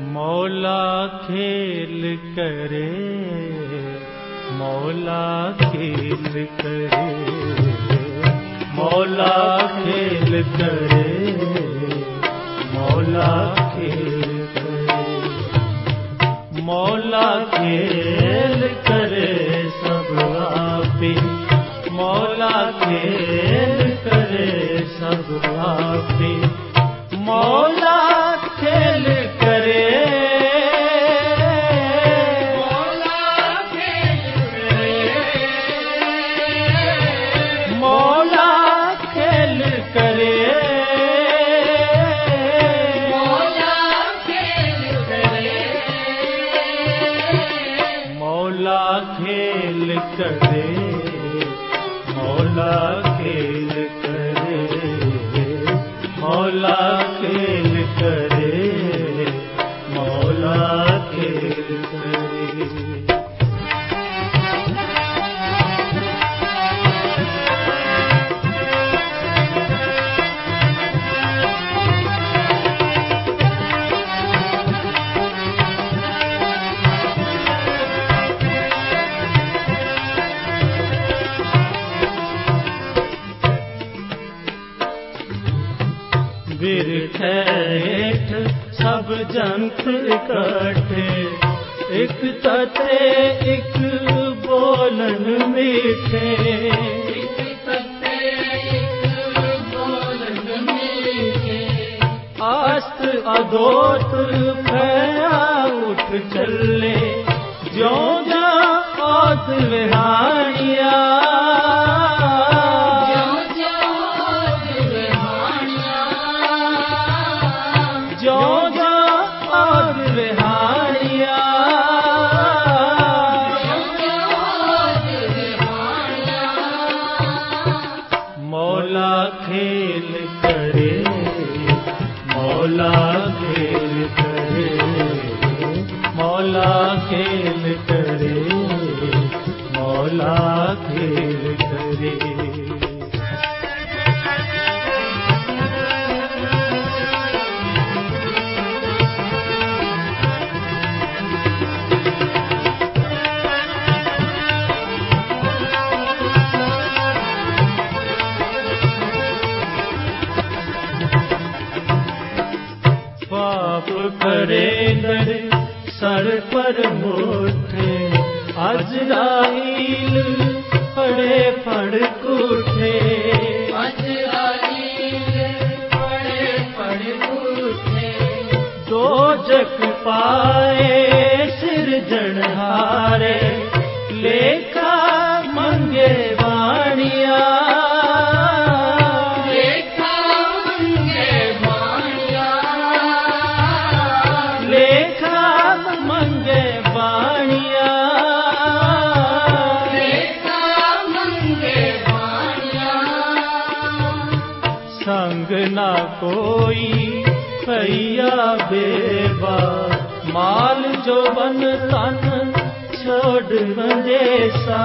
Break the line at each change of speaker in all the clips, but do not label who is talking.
ਮੌਲਾ ਖੇਲ ਕਰੇ, ਮੌਲਾ ਖੇਲ ਕਰੇ, ਮੌਲਾ ਖੇਲ ਕਰੇ, ਮੌਲਾ ਖੇਲ ਕਰੇ, ਮੌਲਾ ਖੇਲ ਕਰੇ ਸਭ ਆਪੇ, ਮੌਲਾ ਖੇਲ ਬਿਰਠੇਠ ਸਭ ਜੰਤ ਇਕੱਠੇ। ਇੱਕ ਤਤੇ ਇੱਕ ਬੋਲਨ ਮੀਠੇ। ਆਸਤ ਅਦੋਤ ਭਇਆ ਉਠ ਚੱਲੇ। ਜਿਉ ਜਾ ਆਦ ਵਿਹਾਣੀਆਂ ਮੌਲਾ ਖੇਲ ਸਰ ਪਰ ਮੋਠੇ ਅਜ ਰਾਈਲ ਫੜੇ ਫੜ ਕੂਠੇ। ਦੋ ਜਗ ਪਾਏ ਕੋਈ ਭਈਆ ਬੇਵਾ ਮਾਲ ਜੋ ਬਨ ਤਨ ਛੋੜ ਮੰਜੇਸਾ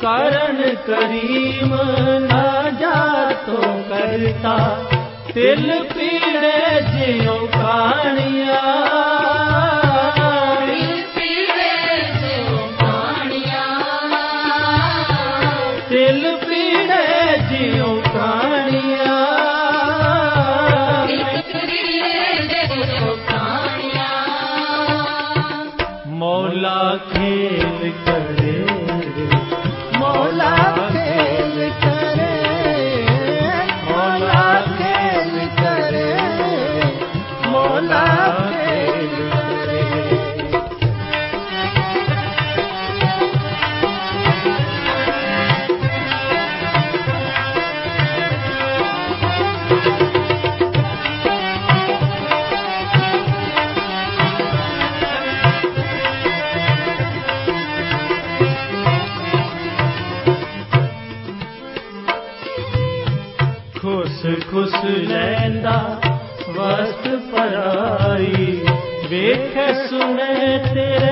ਕਰਨ ਕਰੀਮ ਨਾ ਜਾਤੋ ਕਰਤਾ ਤਿਲ ਪੀੜੇ ਜਿਉ ਕਾਣੀਆਂ। ਵੇਖੇ ਸੁਣੇ ਤੇਰੇ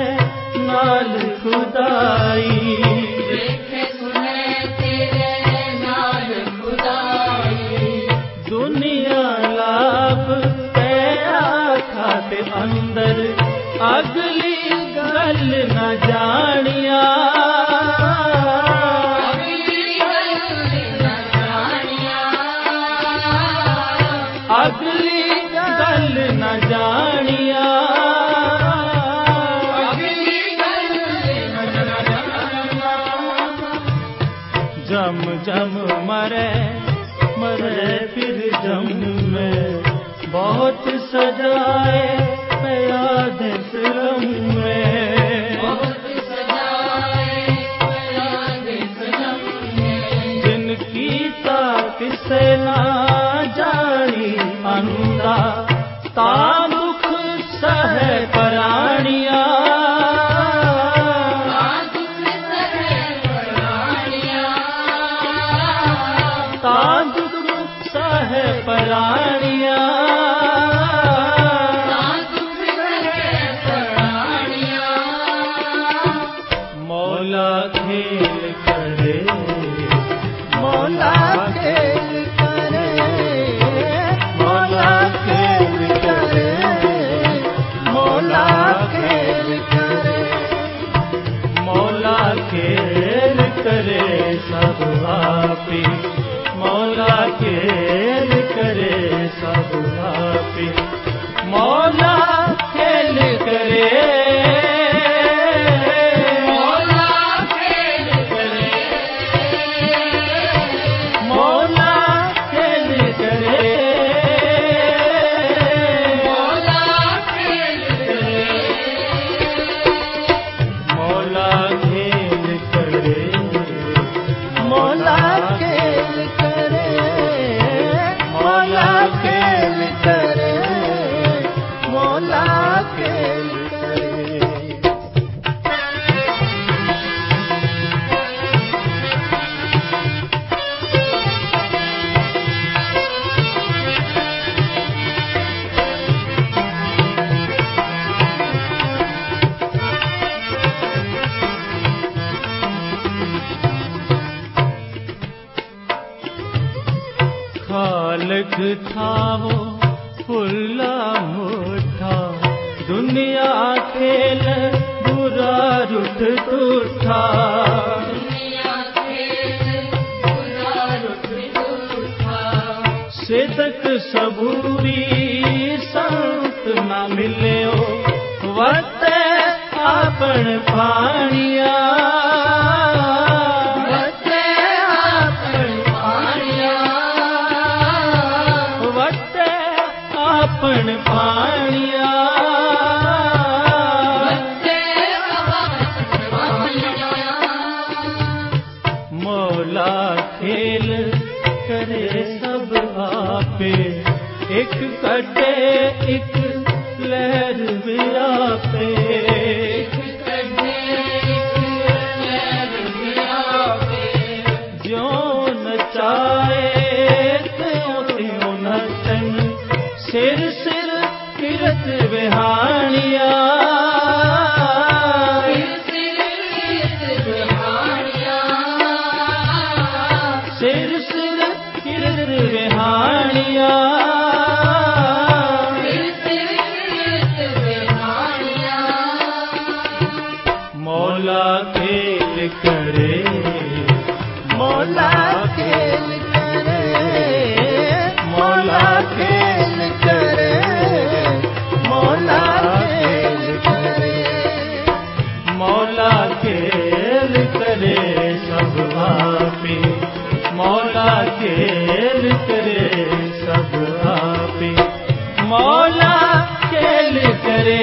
जम मरे मरे फिर जम में बहुत सजाए पराय ਮਾਲਕ ਥਾਵੋ ਫੁੱਲਾ ਮੁੱਠਾ ਦੁਨੀਆ ਖੇਲ ਬੁਰਾ ਰੁੱਤ ਤੁਠਾ ਸਿਦਕ ਸਬੂਰ ਭਲਾ ਖੇਲ ਕਰੇ ਸਭ ਆਪੇ। ਇੱਕ
ਕੱਟੇ ਇੱਕ ਲਹਿਰ ਵਿਆਪੇ ਸਿਰ ਸਿਰ ਕਿਰਤ ਵਿਹਾਣੀਆਂ। करे
मौला खेल करे मौला खेल करे मौला खेल करे मौला खेल करे सब आपे मौला खेल करे सब आपे मौला खेल करे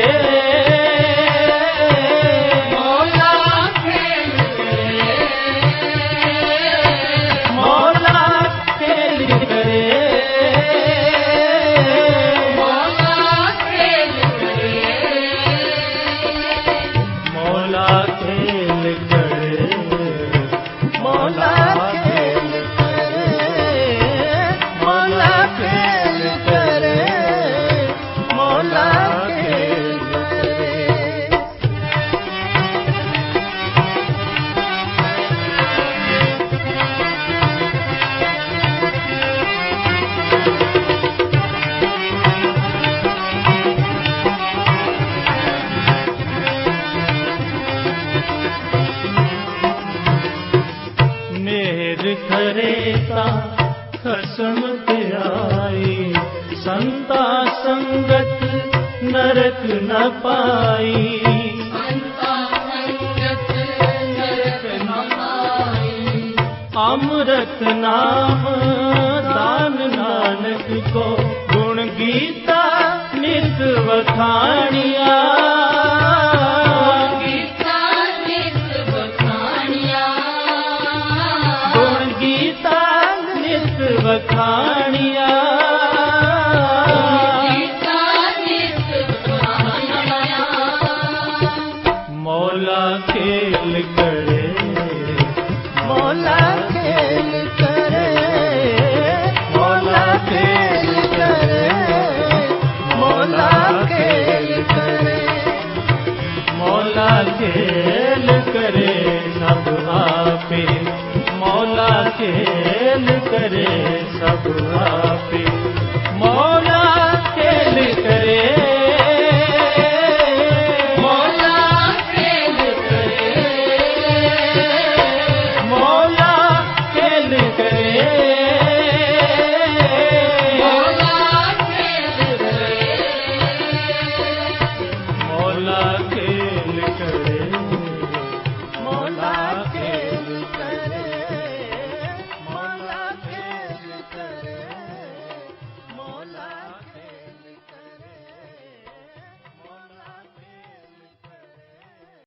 ਅੰਮ੍ਰਿਤ ਨਾਮ ਦਾਨ ਨਾਨਕ ਕੋ ਗੁਣ ਗੀਤਾ ਨਿਤ ਵਖਾਣਿਆ। ਖੇਲ ਕਰੇ ਸਭ ਆਪੇ ਮੌਲਾ ਖੇਲ ਕਰੇ ਸਭ